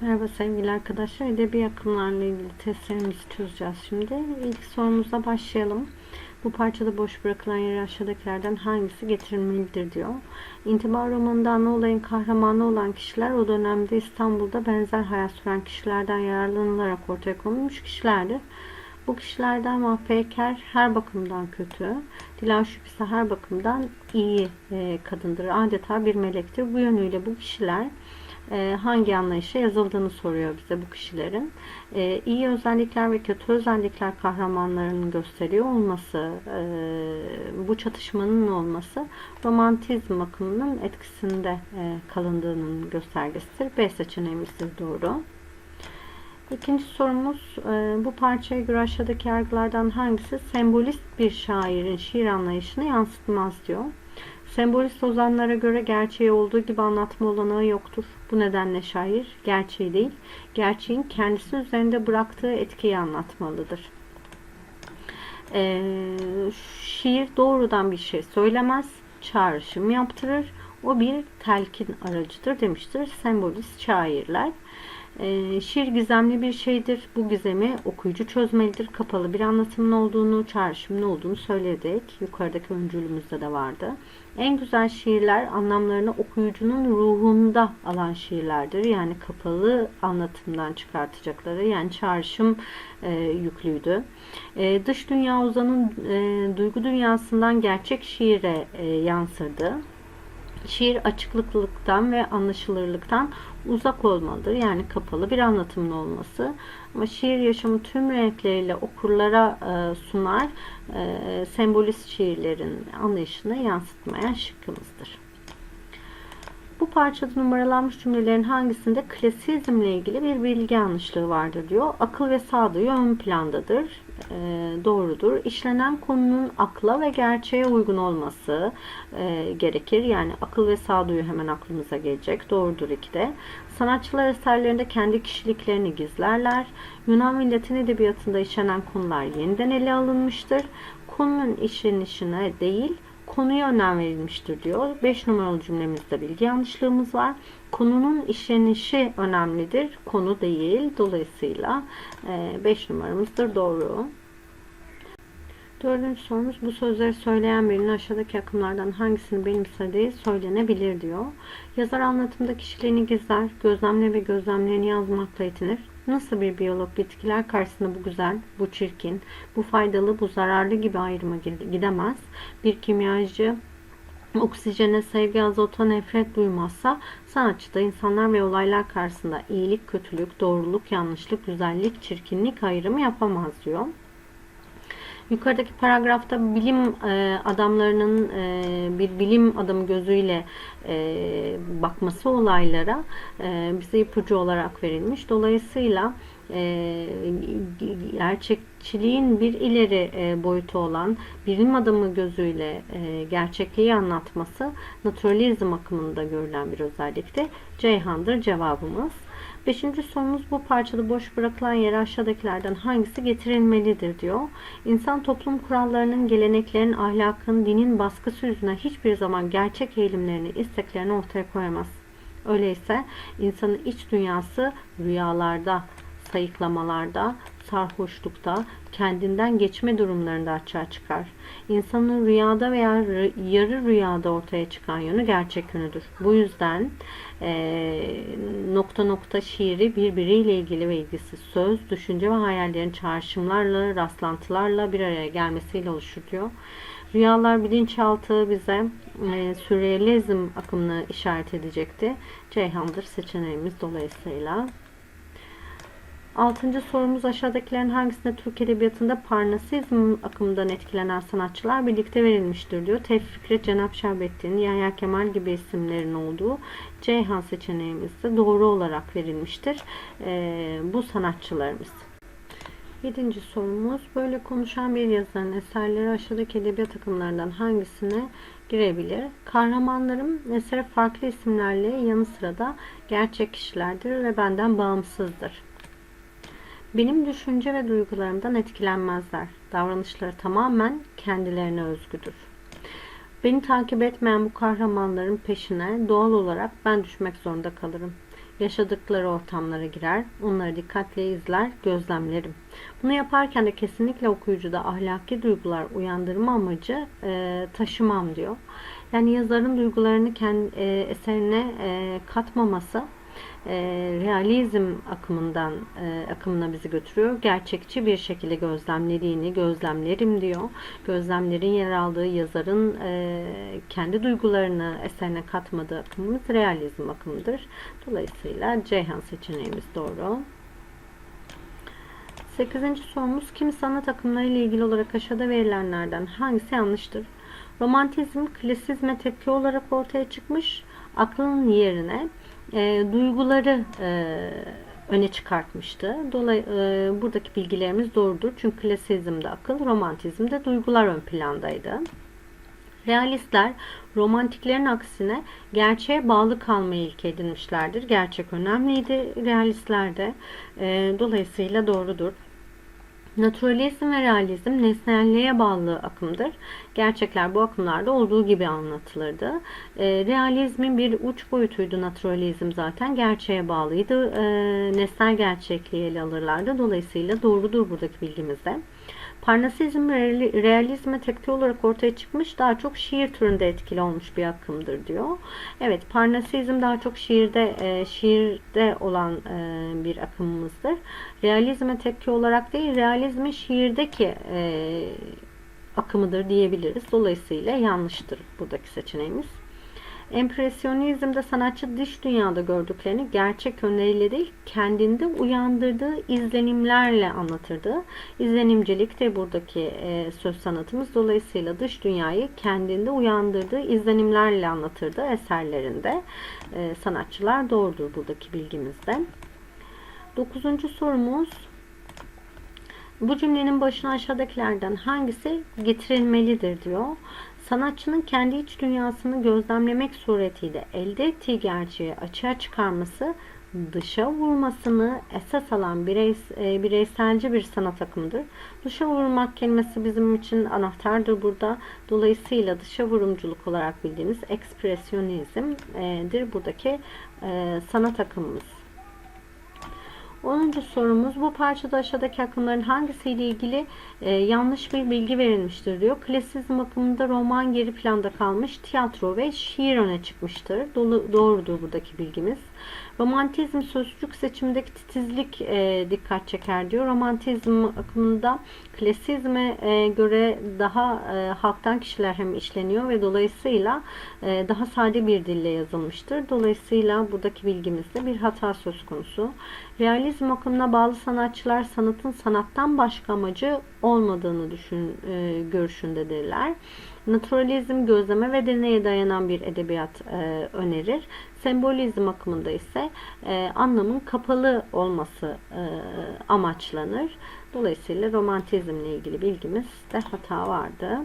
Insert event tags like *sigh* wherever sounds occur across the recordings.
Merhaba sevgili arkadaşlar. Edebi akımlarla ilgili testlerimizi çözeceğiz şimdi. İlk sorumuzla başlayalım. Bu parçada boş bırakılan yere aşağıdakilerden hangisi getirilmelidir diyor. İntiba romanında ana olayın kahramanı olan kişiler o dönemde İstanbul'da benzer hayat süren kişilerden yararlanılarak ortaya konulmuş kişilerdir. Bu kişilerden Mahpeker her bakımdan kötü, Dilan Şüphisi her bakımdan iyi e, kadındır. Adeta bir melektir. Bu yönüyle bu kişiler e, hangi anlayışa yazıldığını soruyor bize bu kişilerin. E, iyi özellikler ve kötü özellikler kahramanlarının gösteriyor olması, e, bu çatışmanın olması romantizm akımının etkisinde e, kalındığının göstergesidir. B seçeneğimizdir doğru. İkinci sorumuz e, bu parçaya göre aşağıdaki yargılardan hangisi sembolist bir şairin şiir anlayışını yansıtmaz diyor. Sembolist ozanlara göre gerçeği olduğu gibi anlatma olanağı yoktur. Bu nedenle şair gerçeği değil, gerçeğin kendisi üzerinde bıraktığı etkiyi anlatmalıdır. Ee, şiir doğrudan bir şey söylemez, çağrışım yaptırır. O bir telkin aracıdır demiştir sembolist şairler. E, şiir gizemli bir şeydir. Bu gizemi okuyucu çözmelidir. Kapalı bir anlatımın olduğunu, çağrışımlı olduğunu söyledik. Yukarıdaki öncülümüzde de vardı. En güzel şiirler anlamlarını okuyucunun ruhunda alan şiirlerdir. Yani kapalı anlatımdan çıkartacakları yani çağrışım e, yüklüydü. E, dış dünya Ozan'ın e, duygu dünyasından gerçek şiire e, yansırdı. Şiir açıklıktan ve anlaşılırlıktan uzak olmalıdır. Yani kapalı bir anlatımın olması. Ama şiir yaşamı tüm renkleriyle okurlara e, sunar. E, sembolist şiirlerin anlayışını yansıtmaya şıkkımızdır. Bu parçada numaralanmış cümlelerin hangisinde klasizmle ilgili bir bilgi yanlışlığı vardır diyor. Akıl ve sağduyu ön plandadır. E, doğrudur. İşlenen konunun akla ve gerçeğe uygun olması e, gerekir. Yani akıl ve sağduyu hemen aklımıza gelecek. Doğrudur iki de. Sanatçılar eserlerinde kendi kişiliklerini gizlerler. Yunan milletin edebiyatında işlenen konular yeniden ele alınmıştır. Konunun işlenişine değil, konuya önem verilmiştir diyor. 5 numaralı cümlemizde bilgi yanlışlığımız var. Konunun işlenişi önemlidir. Konu değil. Dolayısıyla 5 e, numaramızdır doğru. Dördüncü sorumuz bu sözleri söyleyen birinin aşağıdaki akımlardan hangisini benimsediği söylenebilir diyor. Yazar anlatımda kişiliğini gizler, gözlemle ve gözlemlerini yazmakla yetinir. Nasıl bir biyolog bitkiler karşısında bu güzel, bu çirkin, bu faydalı, bu zararlı gibi ayrıma gidemez. Bir kimyacı oksijene, sevgi, azota nefret duymazsa sanatçı da insanlar ve olaylar karşısında iyilik, kötülük, doğruluk, yanlışlık, güzellik, çirkinlik ayrımı yapamaz diyor. Yukarıdaki paragrafta bilim e, adamlarının e, bir bilim adamı gözüyle e, bakması olaylara bize ipucu olarak verilmiş. Dolayısıyla gerçekçiliğin bir ileri boyutu olan bilim adamı gözüyle gerçekliği anlatması naturalizm akımında görülen bir özellikte. Ceyhan'dır cevabımız. Beşinci sorumuz bu parçada boş bırakılan yere aşağıdakilerden hangisi getirilmelidir diyor. İnsan toplum kurallarının, geleneklerin, ahlakın, dinin baskısı yüzünden hiçbir zaman gerçek eğilimlerini, isteklerini ortaya koyamaz. Öyleyse insanın iç dünyası rüyalarda, sayıklamalarda, sarhoşlukta, kendinden geçme durumlarında açığa çıkar. İnsanın rüyada veya yarı rüyada ortaya çıkan yönü gerçek yönüdür. Bu yüzden e, nokta nokta şiiri birbiriyle ilgili ve ilgisiz söz, düşünce ve hayallerin çağrışımlarla, rastlantılarla bir araya gelmesiyle oluşur diyor. Rüyalar bilinçaltı bize e, sürrealizm akımını işaret edecekti. Ceyhan'dır seçeneğimiz dolayısıyla. Altıncı sorumuz aşağıdakilerin hangisinde Türk Edebiyatı'nda Parnasizm akımından etkilenen sanatçılar birlikte verilmiştir diyor. Tevfik Fikret, Cenap Şerbettin, Yahya Kemal gibi isimlerin olduğu Ceyhan seçeneğimizde doğru olarak verilmiştir. Ee, bu sanatçılarımız. Yedinci sorumuz böyle konuşan bir yazarın eserleri aşağıdaki edebiyat akımlarından hangisine girebilir? Kahramanlarım esere farklı isimlerle yanı sıra da gerçek kişilerdir ve benden bağımsızdır. Benim düşünce ve duygularımdan etkilenmezler. Davranışları tamamen kendilerine özgüdür. Beni takip etmeyen bu kahramanların peşine doğal olarak ben düşmek zorunda kalırım. yaşadıkları ortamlara girer, onları dikkatle izler, gözlemlerim. Bunu yaparken de kesinlikle okuyucuda ahlaki duygular uyandırma amacı e, taşımam diyor. Yani yazarın duygularını kendi e, eserine e, katmaması e, realizm akımından e, akımına bizi götürüyor. Gerçekçi bir şekilde gözlemlediğini gözlemlerim diyor. Gözlemlerin yer aldığı yazarın e, kendi duygularını eserine katmadığı akımımız realizm akımıdır. Dolayısıyla Ceyhan seçeneğimiz doğru. 8. sorumuz kimi sanat akımları ile ilgili olarak aşağıda verilenlerden hangisi yanlıştır? Romantizm klasizme tepki olarak ortaya çıkmış. Aklın yerine e, duyguları e, öne çıkartmıştı. Dolay e, buradaki bilgilerimiz doğrudur. Çünkü klasizmde akıl, romantizmde duygular ön plandaydı. Realistler romantiklerin aksine gerçeğe bağlı kalmayı ilke edinmişlerdir. Gerçek önemliydi realistlerde. E, dolayısıyla doğrudur. Naturalizm ve realizm nesnelliğe bağlı akımdır. Gerçekler bu akımlarda olduğu gibi anlatılırdı. E, realizmin bir uç boyutuydu naturalizm zaten. Gerçeğe bağlıydı. E, nesnel gerçekliği ele alırlardı. Dolayısıyla doğrudur buradaki bilgimizde. Parnasizm realizme tepki olarak ortaya çıkmış daha çok şiir türünde etkili olmuş bir akımdır diyor. Evet Parnasizm daha çok şiirde e, şiirde olan e, bir akımımızdır. Realizme tepki olarak değil realizmi şiirdeki e, akımıdır diyebiliriz. Dolayısıyla yanlıştır buradaki seçeneğimiz. Empresyonizmde sanatçı dış dünyada gördüklerini gerçek yönleriyle değil kendinde uyandırdığı izlenimlerle anlatırdı. İzlenimcilik de buradaki e, söz sanatımız. Dolayısıyla dış dünyayı kendinde uyandırdığı izlenimlerle anlatırdı eserlerinde. E, sanatçılar doğrudur buradaki bilgimizde. Dokuzuncu sorumuz bu cümlenin başına aşağıdakilerden hangisi getirilmelidir diyor. Sanatçının kendi iç dünyasını gözlemlemek suretiyle elde ettiği gerçeği açığa çıkarması dışa vurmasını esas alan e, bireyselci bir sanat akımıdır. Dışa vurmak kelimesi bizim için anahtardır burada. Dolayısıyla dışa vurumculuk olarak bildiğimiz ekspresyonizmdir buradaki e, sanat akımımız. 10. sorumuz bu parçada aşağıdaki akımların hangisiyle ilgili e, yanlış bir bilgi verilmiştir diyor. Klasizm akımında roman geri planda kalmış, tiyatro ve şiir öne çıkmıştır. Dolu, doğrudur buradaki bilgimiz. Romantizm sözcük seçimindeki titizlik e, dikkat çeker diyor. Romantizm akımında klasizme e, göre daha e, halktan kişiler hem işleniyor ve dolayısıyla e, daha sade bir dille yazılmıştır. Dolayısıyla buradaki bilgimizde bir hata söz konusu. Realizm akımına bağlı sanatçılar sanatın sanattan başka amacı olmadığını düşün e, görüşündedirler. Naturalizm gözleme ve deneye dayanan bir edebiyat e, önerir. Sembolizm akımında ise e, anlamın kapalı olması e, amaçlanır. Dolayısıyla romantizmle ilgili bilgimizde hata vardı.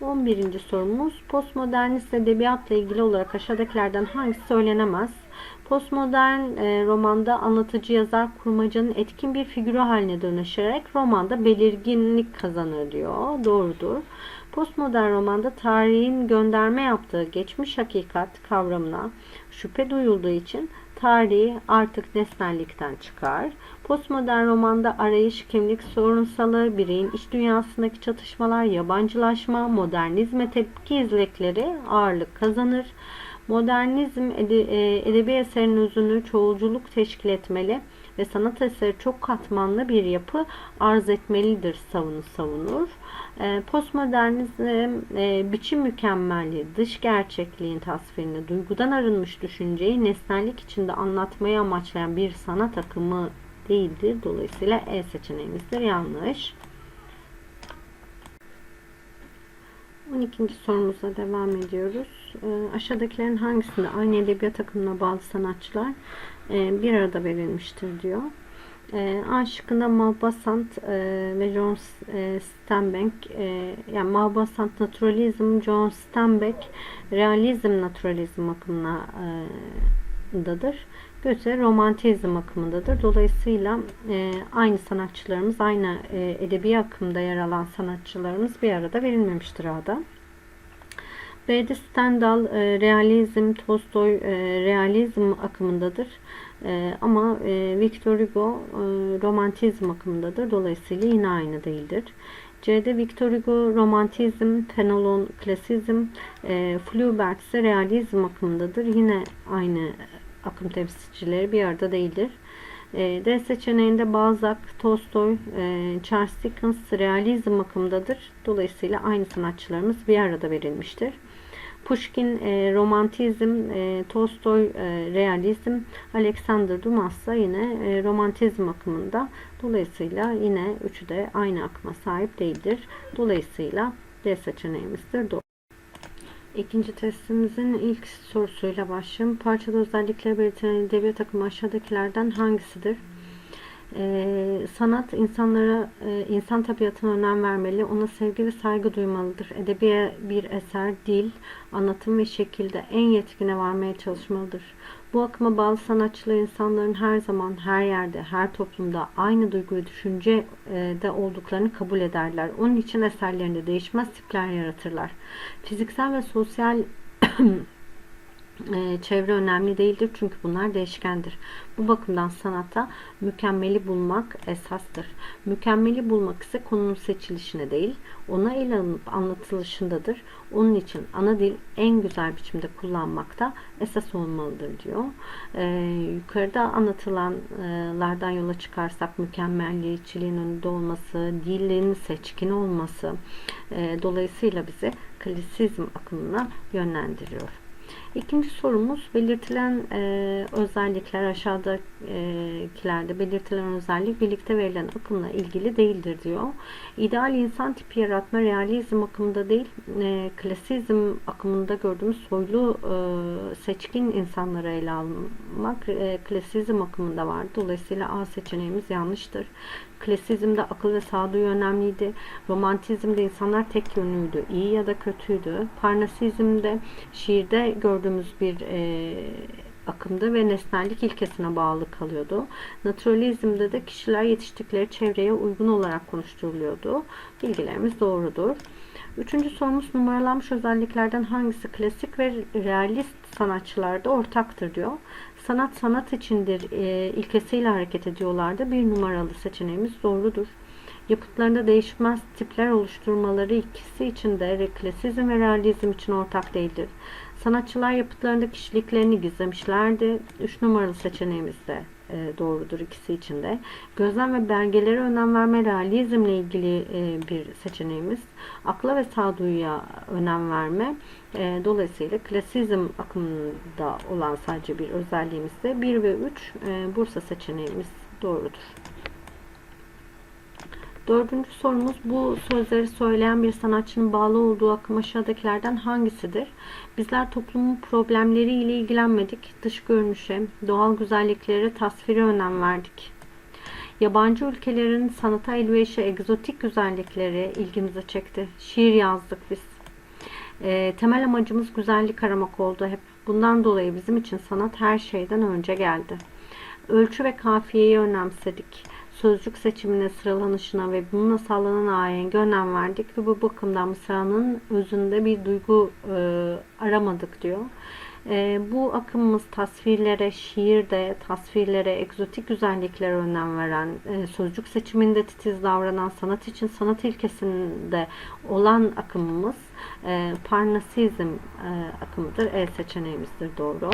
11. sorumuz postmodernist edebiyatla ilgili olarak aşağıdakilerden hangisi söylenemez? Postmodern e, romanda anlatıcı yazar kurmacanın etkin bir figürü haline dönüşerek romanda belirginlik kazanır diyor. Doğrudur. Postmodern romanda tarihin gönderme yaptığı geçmiş hakikat kavramına şüphe duyulduğu için tarihi artık nesnellikten çıkar. Postmodern romanda arayış, kimlik sorunsalı, bireyin iç dünyasındaki çatışmalar, yabancılaşma, modernizme tepki izlekleri ağırlık kazanır. Modernizm e, edebi eserin özünü çoğulculuk teşkil etmeli ve sanat eseri çok katmanlı bir yapı arz etmelidir savunu savunur. E, postmodernizm e, biçim mükemmelliği, dış gerçekliğin tasvirini, duygudan arınmış düşünceyi nesnellik içinde anlatmayı amaçlayan bir sanat akımı değildir. Dolayısıyla E seçeneğimizdir. Yanlış. 12. sorumuza devam ediyoruz. E, aşağıdakilerin hangisinde aynı edebiyat akımına bağlı sanatçılar e, bir arada verilmiştir diyor. E, A şıkkında Maupassant e, ve John e, Steinbeck e, yani Maupassant naturalizm, John Steinbeck realizm naturalizm akımına e, dadır. Göte romantizm akımındadır. Dolayısıyla e, aynı sanatçılarımız, aynı e, edebi akımda yer alan sanatçılarımız bir arada verilmemiştir A'da. B'de Stendhal e, realizm, Tolstoy e, realizm akımındadır. E, ama e, Victor Hugo e, romantizm akımındadır. Dolayısıyla yine aynı değildir. C'de Victor Hugo romantizm, Fenelon klasizm, e, Flaubert ise realizm akımındadır. Yine aynı akım temsilcileri bir arada değildir. E, D seçeneğinde Balzac, Tolstoy, e, Charles Dickens realizm akımdadır. Dolayısıyla aynı sanatçılarımız bir arada verilmiştir. Pushkin e, romantizm, e, Tolstoy e, realizm, Alexander Dumas da yine e, romantizm akımında. Dolayısıyla yine üçü de aynı akıma sahip değildir. Dolayısıyla D seçeneğimizdir. Doğru. İkinci testimizin ilk sorusuyla başlayalım. Parçada özellikleri belirtilen edebiyat akımı aşağıdakilerden hangisidir? Ee, sanat insanlara, e, insan tabiatına önem vermeli, ona sevgi ve saygı duymalıdır. Edebiye bir eser, dil, anlatım ve şekilde en yetkine varmaya çalışmalıdır. Bu akıma bağlı sanatçılar insanların her zaman, her yerde, her toplumda aynı duygu ve düşüncede olduklarını kabul ederler. Onun için eserlerinde değişmez tipler yaratırlar. Fiziksel ve sosyal e, *clears throat* çevre önemli değildir çünkü bunlar değişkendir. Bu bakımdan sanatta mükemmeli bulmak esastır. Mükemmeli bulmak ise konunun seçilişine değil, ona ele alınıp anlatılışındadır. Onun için ana dil en güzel biçimde kullanmakta esas olmalıdır diyor. Ee, yukarıda anlatılanlardan yola çıkarsak mükemmelliyetçiliğin önünde olması, dilin seçkin olması e, dolayısıyla bizi klasizm akımına yönlendiriyor. İkinci sorumuz belirtilen e, özellikler aşağıdakilerde belirtilen özellik birlikte verilen akımla ilgili değildir diyor. İdeal insan tipi yaratma realizm akımında değil e, klasizm akımında gördüğümüz soylu e, seçkin insanları ele almak e, klasizm akımında var. Dolayısıyla A seçeneğimiz yanlıştır. Klasizmde akıl ve sağduyu önemliydi. Romantizmde insanlar tek yönlüydü. iyi ya da kötüydü. Parnasizmde şiirde gördüğümüz bir e, akımdı ve nesnellik ilkesine bağlı kalıyordu. Naturalizmde de kişiler yetiştikleri çevreye uygun olarak konuşturuluyordu. Bilgilerimiz doğrudur. Üçüncü sorumuz numaralanmış özelliklerden hangisi klasik ve realist sanatçılarda ortaktır diyor. Sanat sanat içindir e, ilkesiyle hareket ediyorlardı. Bir numaralı seçeneğimiz doğrudur. Yapıtlarında değişmez tipler oluşturmaları ikisi için de klasizm ve realizm için ortak değildir. Sanatçılar yapıtlarında kişiliklerini gizlemişlerdi. Üç numaralı seçeneğimiz de e, doğrudur ikisi için de. Gözlem ve belgelere önem verme realizmle ilgili e, bir seçeneğimiz. Akla ve sağduyuya önem verme. E, dolayısıyla klasizm akımında olan sadece bir özelliğimiz de 1 ve 3 e, Bursa seçeneğimiz doğrudur. Dördüncü sorumuz bu sözleri söyleyen bir sanatçının bağlı olduğu akım aşağıdakilerden hangisidir? Bizler toplumun problemleriyle ilgilenmedik. Dış görünüşe, doğal güzelliklere, tasvire önem verdik. Yabancı ülkelerin sanata elverişe, egzotik güzellikleri ilgimizi çekti. Şiir yazdık biz. E, temel amacımız güzellik aramak oldu hep. Bundan dolayı bizim için sanat her şeyden önce geldi. Ölçü ve kafiyeyi önemsedik sözcük seçimine, sıralanışına ve bununla sağlanan ahenge önem verdik ve bu bakımdan mısranın özünde bir duygu e, aramadık diyor. E, bu akımımız tasvirlere, şiirde, tasvirlere, egzotik güzelliklere önem veren, e, sözcük seçiminde titiz davranan, sanat için sanat ilkesinde olan akımımız e, Parnasizm e, akımıdır. E seçeneğimizdir doğru.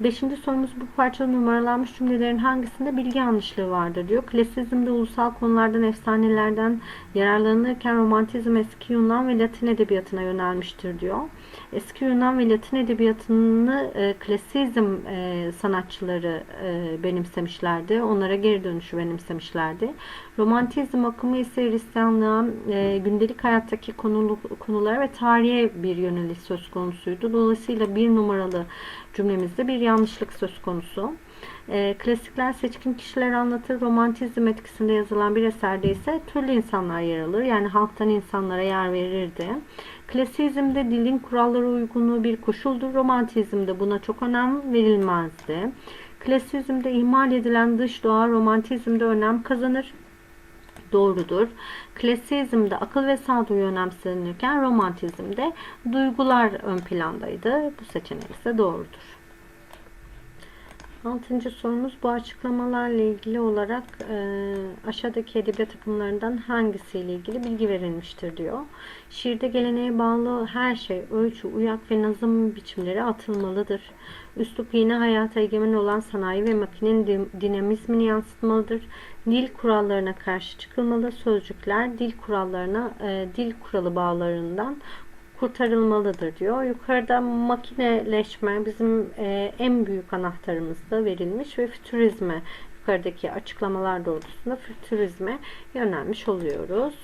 Beşinci sorumuz bu parçada numaralanmış cümlelerin hangisinde bilgi yanlışlığı vardır diyor. Klasizmde ulusal konulardan, efsanelerden yararlanırken romantizm eski Yunan ve Latin edebiyatına yönelmiştir diyor. Eski Yunan ve Latin edebiyatını e, klasizm e, sanatçıları e, benimsemişlerdi. Onlara geri dönüşü benimsemişlerdi. Romantizm akımı ise Hristiyanlığa, e, gündelik hayattaki konulu, konulara ve tarihe bir yöneliş söz konusuydu. Dolayısıyla bir numaralı cümlemizde bir yanlışlık söz konusu. E, klasikler seçkin kişiler anlatır. Romantizm etkisinde yazılan bir eserde ise türlü insanlar yer alır. Yani halktan insanlara yer verirdi. Klasizmde dilin kurallara uygunluğu bir koşuldur. Romantizmde buna çok önem verilmezdi. Klasizmde ihmal edilen dış doğa romantizmde önem kazanır doğrudur. Klasizmde akıl ve sağduyu önemsenirken romantizmde duygular ön plandaydı. Bu seçenek ise doğrudur. Altıncı sorumuz bu açıklamalarla ilgili olarak e, aşağıdaki edebiyat akımlarından hangisiyle ilgili bilgi verilmiştir diyor. Şiirde geleneğe bağlı her şey, ölçü, uyak ve nazım biçimleri atılmalıdır. Üslup yeni hayata egemen olan sanayi ve makinenin din- dinamizmini yansıtmalıdır. Dil kurallarına karşı çıkılmalı. Sözcükler dil kurallarına, e, dil kuralı bağlarından kurtarılmalıdır diyor. Yukarıda makineleşme bizim e, en büyük anahtarımızda verilmiş ve fütürizme yukarıdaki açıklamalar doğrultusunda fütürizme yönelmiş oluyoruz.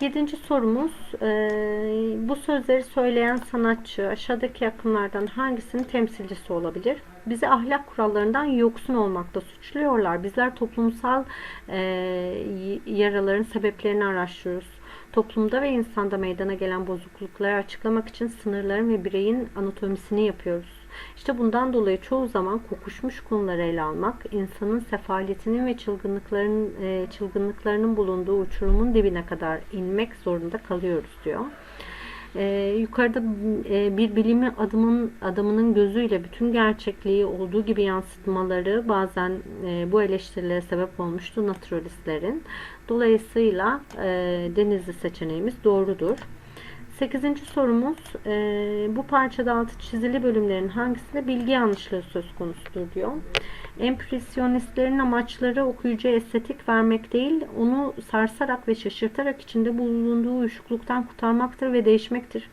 Yedinci sorumuz e, bu sözleri söyleyen sanatçı aşağıdaki akımlardan hangisinin temsilcisi olabilir? Bizi ahlak kurallarından yoksun olmakla suçluyorlar. Bizler toplumsal e, yaraların sebeplerini araştırıyoruz. Toplumda ve insanda meydana gelen bozuklukları açıklamak için sınırların ve bireyin anatomisini yapıyoruz. İşte bundan dolayı çoğu zaman kokuşmuş konuları ele almak, insanın sefaletinin ve çılgınlıkların e, çılgınlıklarının bulunduğu uçurumun dibine kadar inmek zorunda kalıyoruz diyor. Ee, yukarıda e, bir bilimi adımın adamının gözüyle bütün gerçekliği olduğu gibi yansıtmaları bazen e, bu eleştirilere sebep olmuştu naturalistlerin. Dolayısıyla e, denizli seçeneğimiz doğrudur. Sekizinci sorumuz e, bu parçada altı çizili bölümlerin hangisinde bilgi yanlışlığı söz konusudur diyor. Empresyonistlerin amaçları okuyucuya estetik vermek değil, onu sarsarak ve şaşırtarak içinde bulunduğu uyuşukluktan kurtarmaktır ve değişmektir.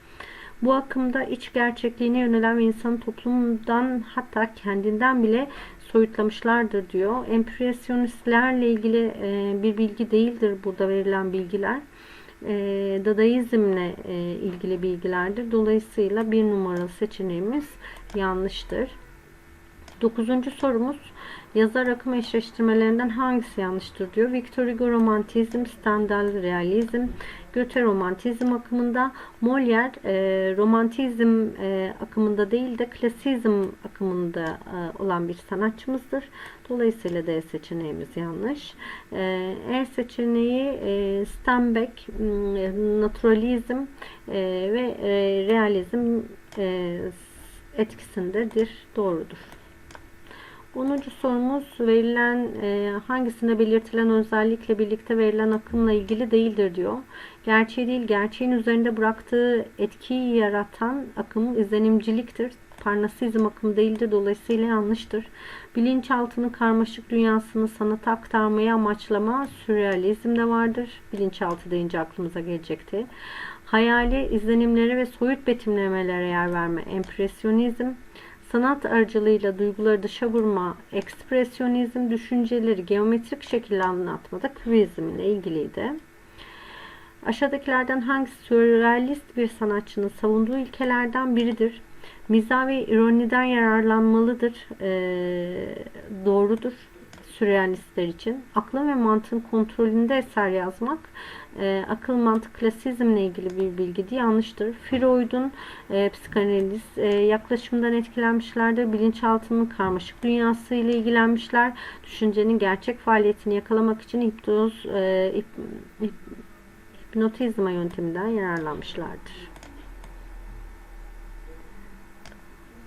Bu akımda iç gerçekliğine yönelen ve insanı toplumdan hatta kendinden bile soyutlamışlardır diyor. Empresyonistlerle ilgili e, bir bilgi değildir burada verilen bilgiler. E, Dadaizmle e, ilgili bilgilerdir. Dolayısıyla bir numaralı seçeneğimiz yanlıştır. Dokuzuncu sorumuz yazar akım eşleştirmelerinden hangisi yanlıştır diyor. Victor Hugo romantizm, Stendhal realizm, Goethe romantizm akımında, Molière e, romantizm e, akımında değil de klasizm akımında e, olan bir sanatçımızdır. Dolayısıyla D seçeneğimiz yanlış. E, E seçeneği e, Steinbeck, m, naturalizm e, ve e, realizm e, etkisindedir. Doğrudur. 10. sorumuz verilen e, hangisinde belirtilen özellikle birlikte verilen akımla ilgili değildir diyor. Gerçeği değil, gerçeğin üzerinde bıraktığı etkiyi yaratan akım izlenimciliktir. Parnasizm akımı değildir. Dolayısıyla yanlıştır. Bilinçaltının karmaşık dünyasını sanata aktarmayı amaçlama sürrealizmde vardır. Bilinçaltı deyince aklımıza gelecekti. Hayali izlenimlere ve soyut betimlemelere yer verme empresyonizm. Sanat aracılığıyla duyguları dışa vurma, ekspresyonizm, düşünceleri geometrik şekilde anlatmada kübizm ile ilgiliydi. Aşağıdakilerden hangisi sürrealist bir sanatçının savunduğu ilkelerden biridir? Mizah ve ironiden yararlanmalıdır. Ee, doğrudur sürrealistler için. Aklın ve mantığın kontrolünde eser yazmak e, akıl mantık klasizmle ilgili bir bilgi yanlıştır. Freud'un e, psikanaliz e, yaklaşımından etkilenmişlerdir. Bilinçaltının karmaşık dünyası ile ilgilenmişler. Düşüncenin gerçek faaliyetini yakalamak için hipnoz, e, hip, hip, hipnotizma yönteminden yararlanmışlardır.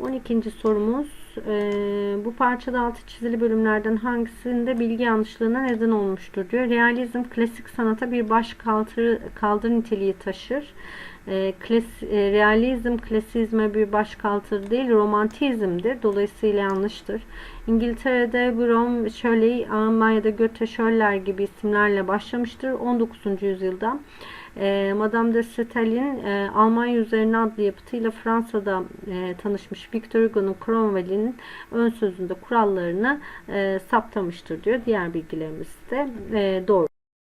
12. sorumuz e, bu parçada altı çizili bölümlerden hangisinde bilgi yanlışlığına neden olmuştur diyor. Realizm klasik sanata bir baş kaldır, kaldır niteliği taşır. E, klas, e, realizm klasizme bir baş kaldır değil romantizmdir. Dolayısıyla yanlıştır. İngiltere'de Brom, Shelley, Almanya'da Goethe, Schiller gibi isimlerle başlamıştır. 19. yüzyılda e, Madame de Stael'in e, Almanya üzerine adlı yapıtıyla Fransa'da e, tanışmış Victor Hugo'nun Cromwell'in ön sözünde kurallarını e, saptamıştır diyor. Diğer bilgilerimiz de doğru.